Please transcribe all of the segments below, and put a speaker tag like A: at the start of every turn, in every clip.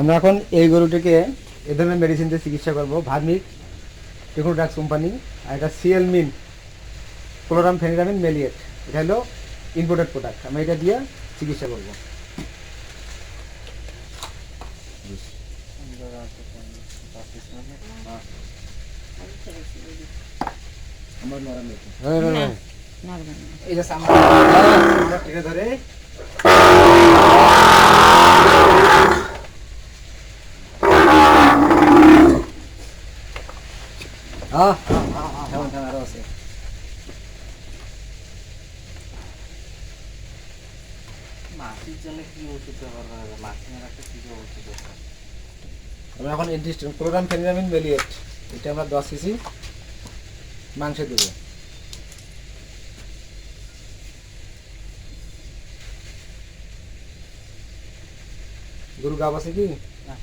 A: আমরা এখন এই গরুটিকে এ ধরনের মেডিসিন দিয়ে চিকিৎসা করব। ভার্মিক টেকনোড্রাক্স কোম্পানি আর এটা সিএল মিন ক্লোরাম ফেনিরামিন মেলিয়েট। এটা হলো ইম্পোর্টেড প্রোডাক্ট আমরা এটা দিয়ে চিকিৎসা করব। আমার নরম। হ্যাঁ, হ্যাঁ, হ্যাঁ। যে সামনে। আমরা ধরে আহ, থামান, থামান, আরও আছে।
B: মাছির জন্য কি ওষুধ ব্যবহার করা
A: আমরা এখন ইন্ডিস্ট্রিম প্রোগ্রাম ফেনিরামিন মেলিয়েট এটা আমরা দশ সিসি মাংসে দেবো গরু আছে কি
B: না।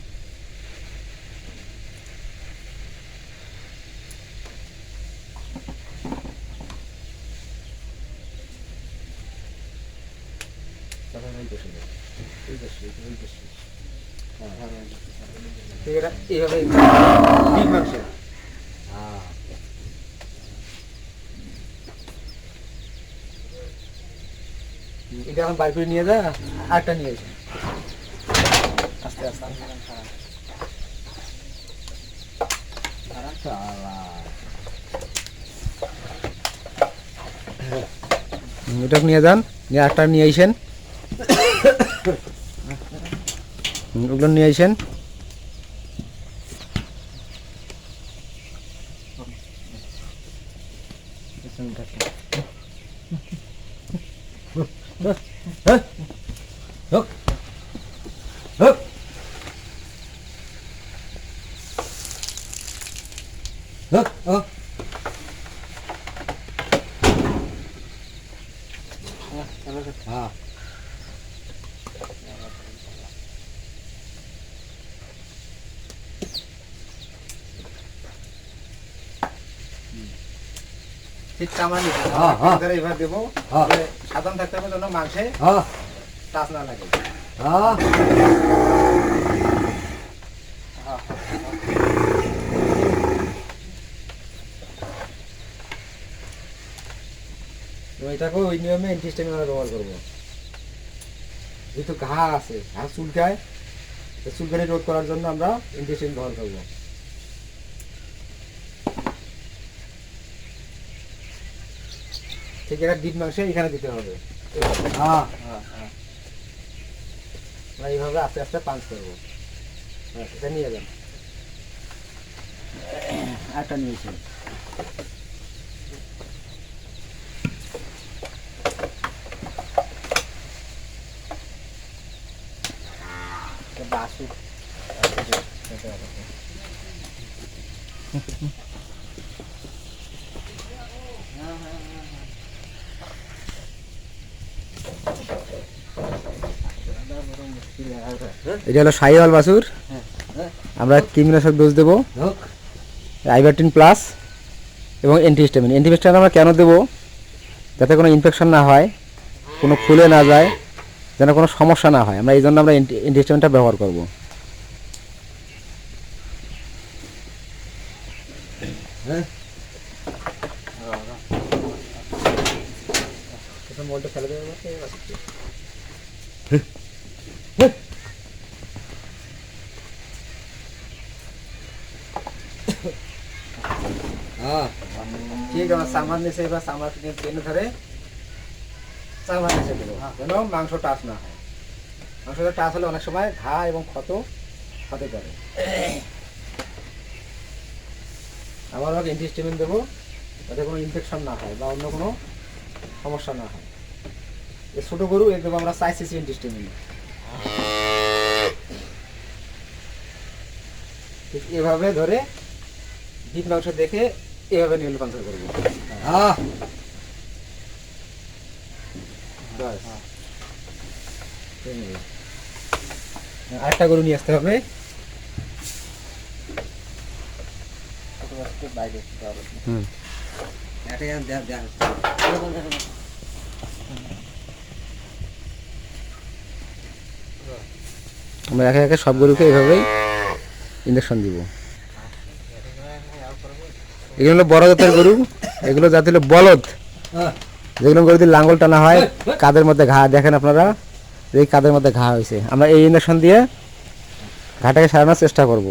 A: তখন ওই পাশে যাও। ওই পাশে, ওই- ওই পাশে। এটা এখন বাইর করে নিয়ে যা, আরেকটা নিয়ে আস্তে আস্তে। এটা নিয়ে যান, নিয়ে আরেকটা নিয়ে আইসেন। ওগুলো নিয়ে আইসেন। হ্যাঁ ঠিক কামানি হ্যাঁ, হ্যাঁ। এবার দেবো হ্যাঁ। সাধারণ থাকতে হবে যেন মাংসে টাচ না লাগে। এটাকে ওই নিয়মে অ্যান্টিস্টামিন আমরা ব্যবহার করব। যেহেতু ঘা আছে ঘা চুলকায় চুলকানি রোধ করার জন্য আমরা অ্যান্টিস্টামিন ব্যবহার করব। ঠিক এটা ডিপ মাংসে এখানে দিতে হবে। হ্যাঁ। হ্যাঁ হ্যাঁ আমরা এইভাবে আস্তে আস্তে পাঞ্চ করব। হ্যাঁ, এটা নিয়ে যান। আরেকটা নিয়েছি। বাসু এটা হলো সাইওয়াল বাসুর। আমরা কৃমিনাশক ডোজ দেবো। আইভারটিন প্লাস এবং অ্যান্টিহিস্টামিন অ্যান্টিহিস্টামিন আমরা কেন দেবো? যাতে কোনো ইনফেকশন না হয়, কোনো ফুলে না যায়, যেন কোনো সমস্যা না হয়। আমরা এই জন্য আমরা অ্যান্টিহিস্টামিনটা ব্যবহার করব। হ্যাঁ ঠিক আছে, সামান নিচে এবার সামান টেনে ধরে সামান নিচে দেবো যেন মাংস টাচ না হয়। মাংসটা টাচ হলে অনেক সময় ঘা এবং ক্ষত হতে পারে। আবার আমাকে অ্যান্টিস্টেমিন দেবো, যাতে কোনো ইনফেকশন না হয় বা অন্য কোনো সমস্যা না হয়। এই ছোটো গরু, এর দেবো আমরা চাই সিসি অ্যান্টিস্টেমিন ঠিক এভাবে ধরে ডিপ মাংস দেখে এভাবে নীল পাঞ্চার করব হ্যাঁ। আরেকটা গরু নিয়ে আসতে হবে।
B: বাইরে
A: হুম। আমরা একে একে সব গরুকে এইভাবেই ইঞ্জেকশন দিব। এগুলো হলো বড় জাতের গরু এগুলো জাতি হলো বলদ। যেগুলো গরুদের লাঙ্গল টানা হয় কাদের মধ্যে ঘা দেখেন আপনারা এই কাদের মধ্যে ঘা হয়েছে। আমরা এই ইঞ্জেকশন দিয়ে ঘাটাকে সারানোর চেষ্টা করব।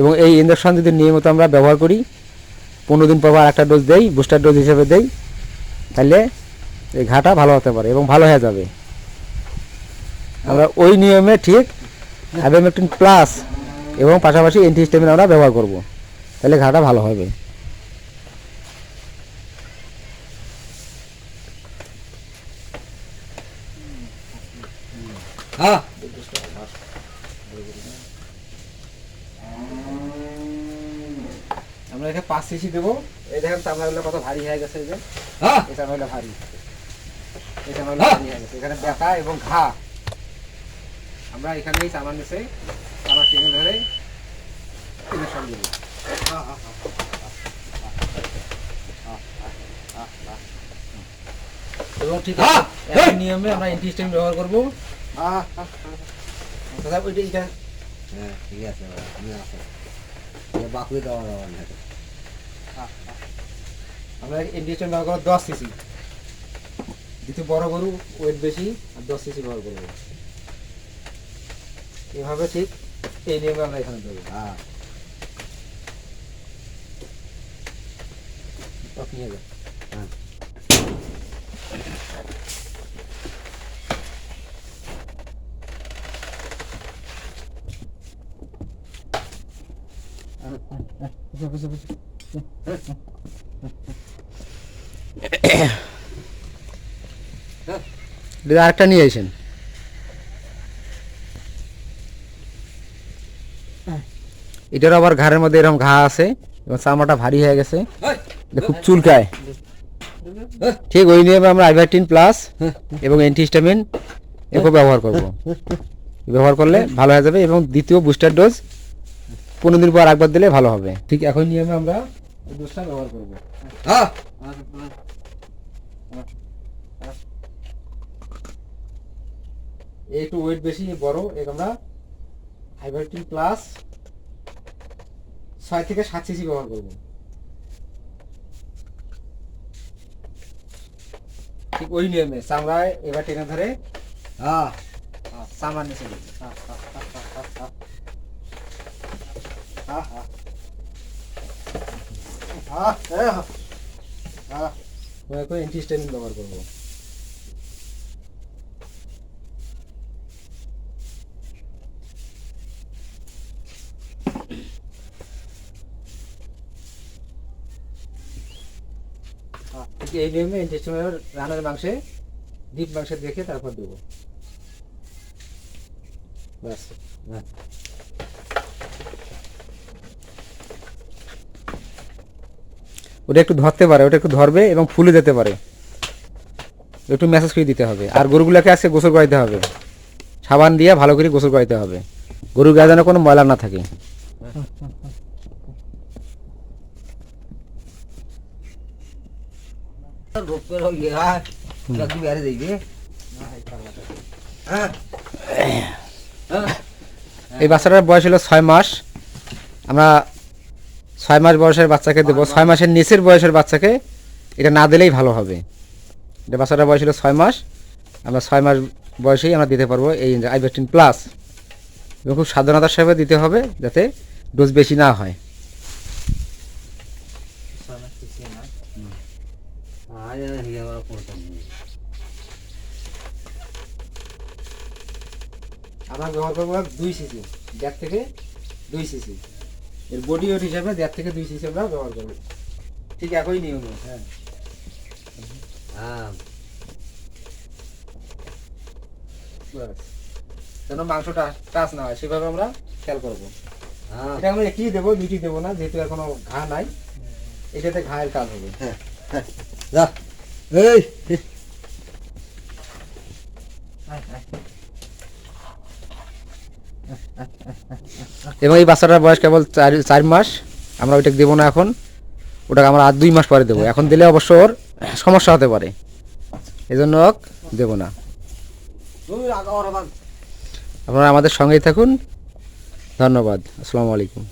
A: এবং এই ইঞ্জেকশন যদি নিয়মিত আমরা ব্যবহার করি পনেরো দিন পর পর একটা ডোজ দেই বুস্টার ডোজ হিসেবে দেই তাহলে এই ঘাটা ভালো হতে পারে এবং ভালো হয়ে যাবে। আমরা ওই নিয়মে ঠিক অ্যাবেমেকটিন প্লাস এবং পাশাপাশি অ্যান্টিহিস্টামিন আমরা ব্যবহার করব। তাহলে ঘাটা ভালো হবে।
C: হ্যাঁ।
A: আমরা এখানে পাঁচ সিসি দেবো। এই দেখেন চামড়াগুলো কত ভারী হয়ে গেছে এই যে।
C: হ্যাঁ।
A: এই ভারী। এই চামড়াগুলো ভারী হয়ে গেছে। এখানে ব্যথা এবং ঘা। আমরা এখানে এই চামার নিচে চামার টেনে ধরে ইঞ্জেকশন দেবো। এবং ঠিক আছে। একই নিয়মে আমরা অ্যান্টিহিস্টামিন ব্যবহার করব। তথা ওইটা এটা
C: হ্যাঁ ঠিক আছে আমি আসো বাকুড়ি দেওয়া দেওয়া না
A: আমরা অ্যান্টিহিস্টামিন ব্যবহার করব দশ সিসি যেহেতু বড় গরু ওয়েট বেশি আর দশ সিসি ব্যবহার করব এভাবে ঠিক এই নিয়মে আমরা এখানে দেবো
C: হ্যাঁ হ্যাঁ।
A: আরেকটা নিয়ে আসেন। এটার আবার ঘাড়ের মধ্যে এরকম ঘা আছে, এবং চামড়াটা ভারী হয়ে গেছে। খুব চুলকায়। ঠিক ওই নিয়ে আমরা আইভারটিন প্লাস এবং অ্যান্টিহিস্টামিন একে ব্যবহার করব। ব্যবহার করলে ভালো হয়ে যাবে এবং দ্বিতীয় বুস্টার ডোজ পনেরো দিন পর একবার দিলে ভালো হবে। ঠিক এখন নিয়মে আমরা ডোজটা ব্যবহার করব।
C: হ্যাঁ
A: এই একটু ওয়েট বেশি বড় এ আমরা আইভারটিন প্লাস ছয় থেকে সাত সিসি ব্যবহার করব। ঠিক ওই নিয়মে চামড়ায় এবার টেনে ধরে
C: হ্যাঁ
A: সামান নিচে অ্যান্টিস্টামিন ব্যবহার করব এই নিয়মে অ্যান্টিস্টামিন রানের মাংসে, ডিপ মাংসে দেখে তারপর দেবো ব্যাস
C: হ্যাঁ।
A: ওটা একটু ধরতে পারে, ওটা একটু ধরবে এবং ফুলে যেতে পারে। একটু মেসেজ করে দিতে হবে। আর গরুগুলোকে আজকে গোসল করাইতে হবে। সাবান দিয়ে ভালো করে গোসল করাইতে হবে। গরুর গায়ে যেন কোনো ময়লা না থাকে। এই বাচ্চাটার বয়স হলো ছয় মাস। আমরা ছয় মাস বয়সের বাচ্চাকে দেবো। ছয় মাসের নিচের বয়সের বাচ্চাকে এটা না দিলেই ভালো হবে। এটা বাচ্চাটার বয়স হলো ছয় মাস। আমরা ছয় মাস বয়সেই আমরা দিতে পারব এই আইভেস্টিন প্লাস। এবং খুব সাবধানতার সাথে দিতে হবে যাতে ডোজ বেশি না হয়। আমরা ব্যবহার করব দুই সিসি দেড় থেকে দুই সিসি। এর বডি ওয়েট হিসাবে দেড় থেকে দুই সিসি আমরা ব্যবহার করব। ঠিক একই নিয়মে। হ্যাঁ।
C: হ্যাঁ।
A: যেন মাংসটা টাচ না হয় সেভাবে আমরা খেয়াল করব।
C: হ্যাঁ।
A: এটা আমরা একই দেবো দুইটি দেবো না যেহেতু এখনও ঘা নাই। এটাতে ঘায়ের কাজ হবে। হ্যাঁ।
C: যা। এই।
A: এবং এই বাচ্চাটার বয়স কেবল চার চার মাস, আমরা ওইটাকে দেবো না এখন। ওটাকে আমরা আর দুই মাস পরে দেবো। এখন দিলে অবশ্য ওর সমস্যা হতে পারে। এই জন্য ওকে দেবো না। আপনারা আমাদের সঙ্গেই থাকুন। ধন্যবাদ। আসসালামু আলাইকুম।